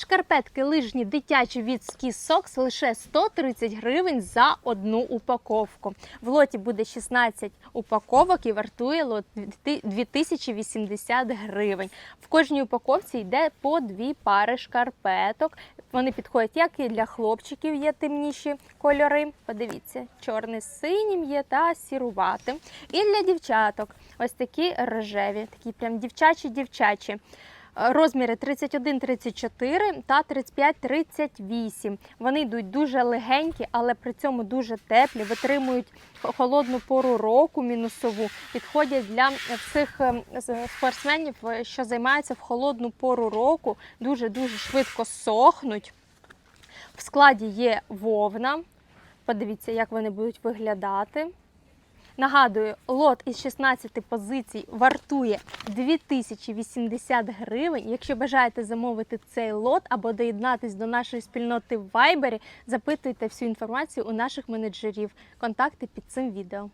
Шкарпетки лижні дитячі від Ski лише 130 гривень за одну упаковку. В лоті буде 16 упаковок і вартує лот 2080 гривень. В кожній упаковці йде по дві пари шкарпеток. Вони підходять як і для хлопчиків, є темніші кольори. Подивіться, чорний з синім є та сіруватим. І для дівчаток ось такі рожеві, такі прям дівчачі-дівчачі. Розміри 31-34 та 35-38. Вони йдуть дуже легенькі, але при цьому дуже теплі, витримують холодну пору року мінусову. Підходять для всіх ем, спортсменів, е, що займаються в холодну пору року, дуже дуже швидко сохнуть. В складі є вовна. Подивіться, як вони будуть виглядати. Нагадую, лот із 16 позицій вартує 2080 гривень. Якщо бажаєте замовити цей лот або доєднатись до нашої спільноти в Viber, запитуйте всю інформацію у наших менеджерів. Контакти під цим відео.